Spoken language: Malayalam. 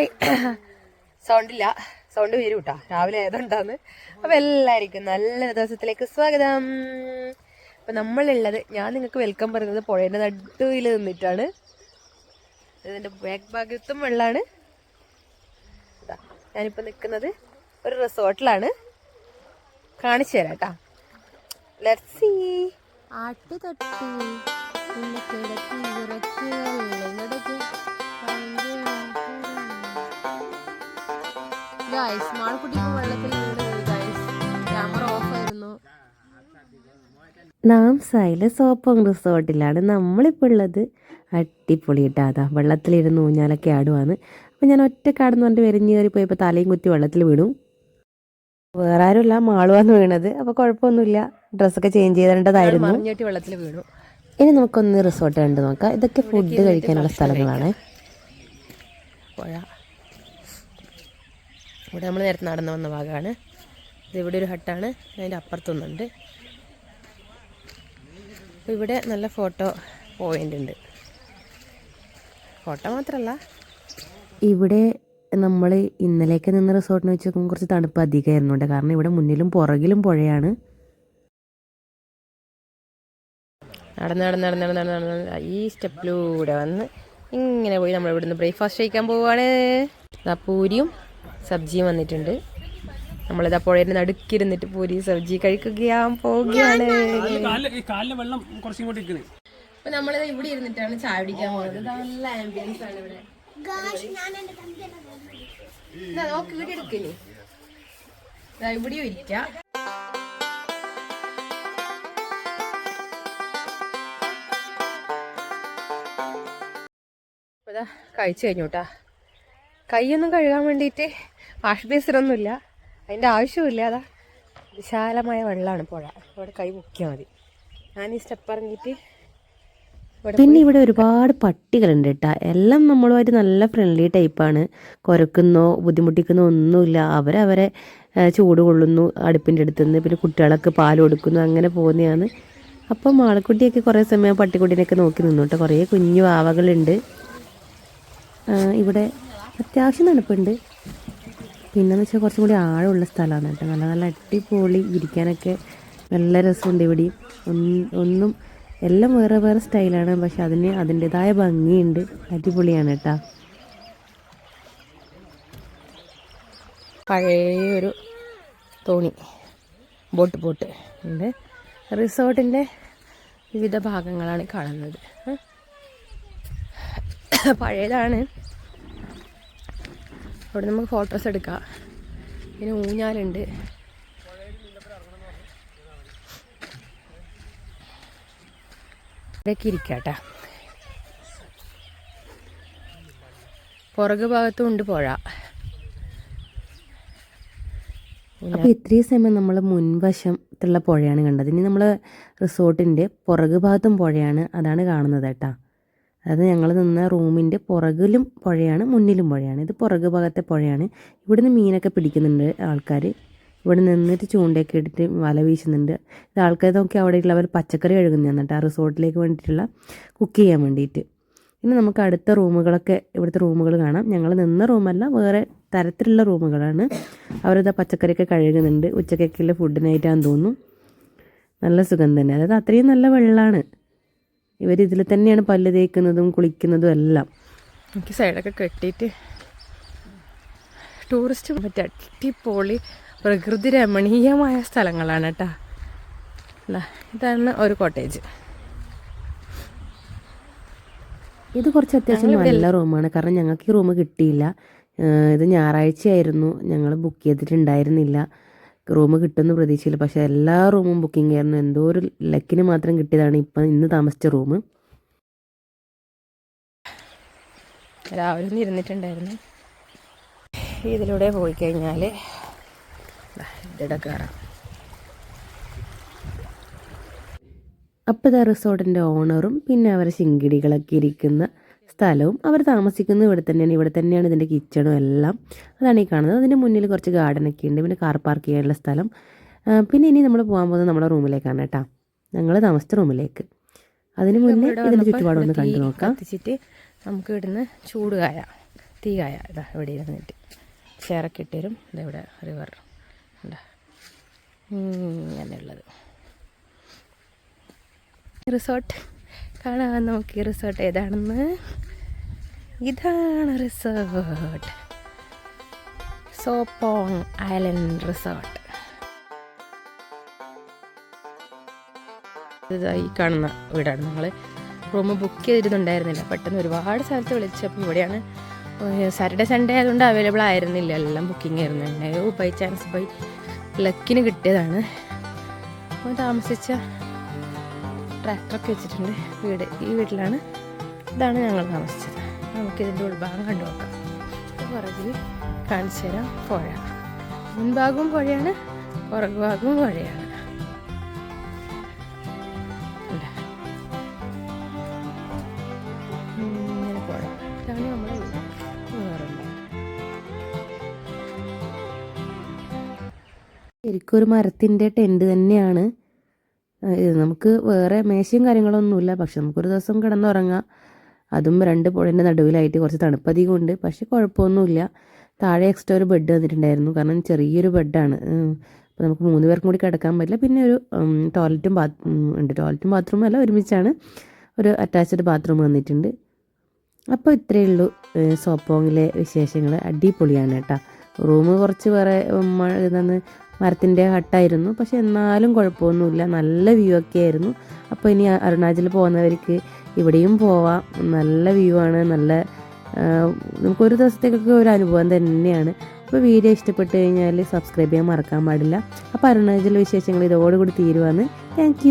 ഹായ് സൗണ്ടില്ല. സൗണ്ട് വരും കേട്ടോ രാവിലെ ഏതുണ്ടാന്ന്. അപ്പോൾ എല്ലാവർക്കും നല്ല ദിവസത്തിലേക്ക് സ്വാഗതം. അപ്പം നമ്മളുള്ളത് ഞാൻ നിങ്ങൾക്ക് വെൽക്കം പറയുന്നത് പുഴേന്റെ നടുവിൽ നിന്നിട്ടാണ്. ഇതിന്റെ ബാക്ക് ഭാഗത്തും വെള്ളമാണ് ഞാനിപ്പോൾ നിൽക്കുന്നത് ഒരു റിസോർട്ടിലാണ് കാണിച്ചു തരാം കേട്ടോ ലെറ്റ്സി ആട്ടി മാൾക്കുട്ടി ഇപ്പോൾ വെള്ളത്തിൽ വീണ് ക്യാമറ സോപ്പോങ് റിസോർട്ടിലാണ്. നമ്മളിപ്പോൾ ഉള്ളത് അടിപൊളി കേട്ടോ അതാ വെള്ളത്തിലിരുന്ന് ഊഞ്ഞാലൊക്കെ ആടുവാണ്. അപ്പം ഞാൻ ഒറ്റക്കാടെന്ന് പറഞ്ഞിട്ട് വെരിഞ്ഞ് കയറി പോയപ്പോൾ തലയും കുത്തി വെള്ളത്തിൽ വീണു. വേറെ ആരുമില്ല മാളുവാന്ന് വീണത്. അപ്പോൾ കുഴപ്പമൊന്നുമില്ല. ഡ്രസ്സൊക്കെ ചേഞ്ച് ചെയ്തേണ്ടതായിരുന്നു വെള്ളത്തിൽ വീണു. ഇനി നമുക്കൊന്ന് റിസോർട്ട് കണ്ട് നോക്കാം. ഇതൊക്കെ ഫുഡ് കഴിക്കാനുള്ള സ്ഥലങ്ങളാണ്. പുഴ. ഇവിടെ നമ്മൾ നേരത്തെ നടന്നു വന്ന ഭാഗമാണ്. ഇത് ഇവിടെ ഒരു ഹട്ടാണ്. അതിന്റെ അപ്പുറത്തൊന്നുണ്ട്. അപ്പോൾ ഇവിടെ നല്ല ഫോട്ടോ പോയിന്റ് ഉണ്ട്. ഫോട്ടോ മാത്രമല്ല ഇവിടെ നമ്മൾ ഇന്നലെയൊക്കെ നിന്ന റിസോർട്ടിന് വെച്ച് നോക്കുമ്പോൾ കുറച്ച് തണുപ്പ് അധികമായിരുന്നു കേട്ടോ. കാരണം ഇവിടെ മുന്നിലും പുറകിലും പുഴയാണ്. നടന്ന് നടന്ന് നടന്ന് നടന്ന് നടന്ന് നടന്ന് ഈ സ്റ്റെപ്പിലൂടെ വന്ന് ഇങ്ങനെ പോയി നമ്മൾ ഇവിടുന്ന് ബ്രേക്ക്ഫാസ്റ്റ് കഴിക്കാൻ പോവുകയാണ് പൂരിയും സബ്ജിയും വന്നിട്ടുണ്ട്. നമ്മളിതാ പുഴയുടെ നടുക്കിരുന്നിട്ട് പൂരി സബ്ജി കഴിക്കുകയാൻ പോവുകയാണ്. അപ്പൊ നമ്മളിത് ഇവിടെ ഇരുന്നിട്ടാണ് ചായ പിടിക്കാൻ പോകുന്നത് നല്ല ആംബിയൻസ് ആണ് ഇവിടെ. നോക്ക് ഇവിടെ എടുക്കില്ലേ ഇവിടെയും ഇരിക്കാം. കഴിച്ചു കഴിഞ്ഞു കേട്ടാ കൈയൊന്നും കഴുകാൻ വേണ്ടിയിട്ട് വാഷ് ബേസിനൊന്നുമില്ല. അതിന്റെ ആവശ്യമില്ല അതാ വിശാലമായ വെള്ളമാണ് പുഴ. അവിടെ കൈ മുക്കിയാൽ മതി. ഞാൻ ഈ സ്റ്റെപ്പ് ഇറങ്ങിയിട്ട് പിന്നെ ഇവിടെ ഒരുപാട് പട്ടികളുണ്ട് കേട്ടോ. എല്ലാം നമ്മളുമായിട്ട് നല്ല ഫ്രണ്ട്ലി ടൈപ്പാണ് കുരക്കുന്നോ ബുദ്ധിമുട്ടിക്കുന്നോ ഒന്നുമില്ല. അവരവരെ ചൂട് കൊള്ളുന്നു അടുപ്പിന്റെ അടുത്ത് നിന്ന് പിന്നെ കുട്ടികളൊക്കെ പാൽ കൊടുക്കുന്നു അങ്ങനെ പോകുന്നതാണ്. അപ്പം മാളക്കുട്ടിയൊക്കെ കുറേ സമയം പട്ടിക്കുട്ടീനെയൊക്കെ നോക്കി നിന്നു കേട്ടോ. കുറേ കുഞ്ഞു വാവകളുണ്ട്. ഇവിടെ അത്യാവശ്യം തണുപ്പുണ്ട്. പിന്നെന്ന് വെച്ചാൽ കുറച്ചും കൂടി ആഴമുള്ള സ്ഥലമാണ് കേട്ടോ. നല്ല നല്ല അടിപൊളി ഇരിക്കാനൊക്കെ നല്ല രസമുണ്ട് ഇവിടെ. ഒന്നും എല്ലാം വേറെ വേറെ സ്റ്റൈലാണ് പക്ഷെ അതിന് അതിന്റെതായ ഭംഗിയുണ്ട്. അടിപൊളിയാണ് കേട്ടോ. പഴയൊരു തോണി ബോട്ട് ബോട്ട് ഉണ്ട്. റിസോർട്ടിന്റെ വിവിധ ഭാഗങ്ങളാണ് കാണുന്നത്. പഴയതാണ് അവിടെ നമുക്ക് ഫോട്ടോസ് എടുക്കാം. പിന്നെ ഊഞ്ഞാലുണ്ട്. ഇതൊക്കെ ഇരിക്കാട്ടാ. പുറകു ഭാഗത്തും ഉണ്ട് പുഴ. അപ്പോൾ ഇത്രയും സമയം നമ്മൾ മുൻവശത്തുള്ള പുഴയാണ് കണ്ടത്. ഇനി നമ്മൾ റിസോർട്ടിന്റെ പുറകു ഭാഗത്തും പുഴയാണ് അതാണ് കാണുന്നത് കേട്ടോ. അതായത് ഞങ്ങൾ നിന്ന റൂമിന്റെ പുറകിലും പുഴയാണ് മുന്നിലും പുഴയാണ്. ഇത് പുറകു ഭാഗത്തെ പുഴയാണ്. ഇവിടുന്ന് മീനൊക്കെ പിടിക്കുന്നുണ്ട് ആൾക്കാർ ഇവിടെ നിന്നിട്ട് ചൂണ്ടയൊക്കെ ഇട്ടിട്ട് വല വീശുന്നുണ്ട്. ഇത് ആൾക്കാർ നോക്കി അവിടെയുള്ളവർ പച്ചക്കറി കഴുകുന്നതാണ് കേട്ടോ ആ റിസോർട്ടിലേക്ക് വേണ്ടിയിട്ടുള്ള കുക്ക് ചെയ്യാൻ വേണ്ടിയിട്ട്. ഇനി നമുക്ക് അടുത്ത റൂമുകളൊക്കെ ഇവിടുത്തെ റൂമുകൾ കാണാം. ഞങ്ങൾ നിന്ന റൂമല്ല വേറെ തരത്തിലുള്ള റൂമുകളാണ്. അവരത് പച്ചക്കറിയൊക്കെ കഴുകുന്നുണ്ട്. ഉച്ചക്കൊക്കെയുള്ള ഫുഡിനായിട്ടാന്ന് തോന്നുന്നു. നല്ല സുഖം തന്നെ. അതായത് അത്രയും നല്ല വെള്ളമാണ്. ഇവർ ഇതിൽ തന്നെയാണ് പല്ല് തേക്കുന്നതും കുളിക്കുന്നതും എല്ലാം. എനിക്ക് സൈഡൊക്കെ കെട്ടിയിട്ട് ടൂറിസ്റ്റ് മറ്റേ അടിപൊളി പ്രകൃതി രമണീയമായ സ്ഥലങ്ങളാണ് കേട്ടോ. അല്ല ഇതാണ് ഒരു കോട്ടേജ് ഇത് കുറച്ച് അത്യാവശ്യം നല്ല റൂമാണ് കാരണം ഞങ്ങൾക്ക് ഈ റൂം കിട്ടിയില്ല. ഇത് ഞായറാഴ്ചയായിരുന്നു. ഞങ്ങൾ ബുക്ക് ചെയ്തിട്ടുണ്ടായിരുന്നില്ല. റൂം കിട്ടുമെന്ന് പ്രതീക്ഷയില്ല. പക്ഷേ എല്ലാ റൂമും ബുക്കിംഗ് ആയിരുന്നു എന്തോ ഒരു ലക്കിന് മാത്രം കിട്ടിയതാണ് ഇപ്പം ഇന്ന് താമസിച്ച റൂം രാവിലെ ഒന്ന് ഇരുന്നിട്ടുണ്ടായിരുന്നു. ഇതിലൂടെ പോയി കഴിഞ്ഞാൽ ഇവിടെ കയറാം അപ്പോൾ ഇതാ റിസോർട്ടിന്റെ ഓണറും പിന്നെ അവരെ ശിങ്കിടികളൊക്കെ ഇരിക്കുന്ന സ്ഥലവും അവർ താമസിക്കുന്നത് ഇവിടെ തന്നെയാണ്. ഇവിടെ തന്നെയാണ് ഇതിന്റെ കിച്ചണും എല്ലാം. അതാണ് ഈ കാണുന്നത്. അതിന്റെ മുന്നിൽ കുറച്ച് ഗാർഡനൊക്കെ ഉണ്ട്. പിന്നെ കാർ പാർക്ക് ചെയ്യാനുള്ള സ്ഥലം. പിന്നെ ഇനി നമ്മൾ പോകാൻ പോകുന്നത് നമ്മുടെ റൂമിലേക്കാണ് കേട്ടോ. ഞങ്ങൾ താമസിച്ച റൂമിലേക്ക് അതിന് മുന്നേ ഇതിന്റെ ചുറ്റുപാടൊന്ന് കണ്ടു നോക്കാം. നമുക്ക് ഇവിടുന്ന് ചൂട് കായ തീ കായ ഇതാ ഇവിടെ ഇരുന്നിട്ട് ചേറൊക്കെ ഇട്ട് തരും. ഇതാ ഇവിടെ റിവർ ഉണ്ടാ ഇങ്ങനെയുള്ളത്. റിസോർട്ട്. കാണാൻ നമുക്ക് ഈ റിസോർട്ട് ഏതാണെന്ന്? ഇതാണ് റിസോർട്ട്. സോപ്പോങ് island resort. ഈ കാണുന്ന വീടാണ്. ഞങ്ങൾ റൂം ബുക്ക് ചെയ്തിരുന്നുണ്ടായിരുന്നില്ല. പെട്ടെന്ന് ഒരുപാട് സ്ഥലത്ത് വിളിച്ചപ്പോൾ ഇവിടെയാണ് സാറ്റർഡേ സൺഡേ ആയതുകൊണ്ട് അവൈലബിൾ ആയിരുന്നില്ല. എല്ലാം ബുക്കിംഗ് ആയിരുന്നു ബൈ ചാൻസ് ബൈ ലക്കിന് കിട്ടിയതാണ്. അപ്പോൾ താമസിച്ച ട്രാക്ടറൊക്കെ വെച്ചിട്ടുണ്ട് വീട് ഈ വീട്ടിലാണ് ഇതാണ് ഞങ്ങൾ താമസിച്ചത്. നമുക്കിതിന്റെ ഉൾഭാഗം കണ്ടു നോക്കാം. പുറകിൽ കാണിച്ചു തരാം പുഴ. മുൻഭാഗവും പുഴയാണ് പുറകു ഭാഗവും പുഴയാണ് ശരിക്കും ഒരു മരത്തിന്റെ ടെന്റ് തന്നെയാണ് നമുക്ക് വേറെ മേശയും കാര്യങ്ങളൊന്നുമില്ല. പക്ഷെ നമുക്കൊരു ദിവസം കിടന്നുറങ്ങാം. അതും രണ്ട് പുഴന്റെ നടുവിലായിട്ട് കുറച്ച് തണുപ്പധികം ഉണ്ട് പക്ഷെ കുഴപ്പമൊന്നുമില്ല. താഴെ എക്സ്ട്രാ ഒരു ബെഡ് വന്നിട്ടുണ്ടായിരുന്നു. കാരണം ചെറിയൊരു ബെഡാണ് അപ്പോൾ നമുക്ക് മൂന്ന് പേർക്കും കൂടി കിടക്കാൻ പറ്റില്ല. പിന്നെ ഒരു ടോയ്ലറ്റും ബാത്ത് ഉണ്ട്. ടോയ്ലറ്റും ബാത്റൂമും അല്ല ഒരുമിച്ചാണ് ഒരു അറ്റാച്ച്ഡ് ബാത്റൂം വന്നിട്ടുണ്ട്. അപ്പോൾ ഇത്രയേ ഉള്ളൂ. സോപ്പോങ്ങിലെ വിശേഷങ്ങൾ അടിപൊളിയാണ് കേട്ടോ. റൂം കുറച്ച് വേറെ ഇതെന്ന് മരത്തിന്റെ ഹട്ടായിരുന്നു. പക്ഷെ എന്നാലും കുഴപ്പമൊന്നുമില്ല. നല്ല വ്യൂ ഒക്കെ ആയിരുന്നു. അപ്പോൾ ഇനി അരുണാചൽ പോകുന്നവർക്ക് ഇവിടെയും പോവാം. നല്ല വ്യൂ ആണ്. നല്ല നമുക്കൊരു ദിവസത്തേക്കൊക്കെ ഒരു അനുഭവം തന്നെയാണ്. അപ്പോൾ വീഡിയോ ഇഷ്ടപ്പെട്ട് കഴിഞ്ഞാൽ സബ്സ്ക്രൈബ് ചെയ്യാൻ മറക്കാൻ പാടില്ല. അപ്പോൾ അരുണാചൽ വിശേഷങ്ങൾ ഇതോടുകൂടി തീരുവാന്ന് താങ്ക്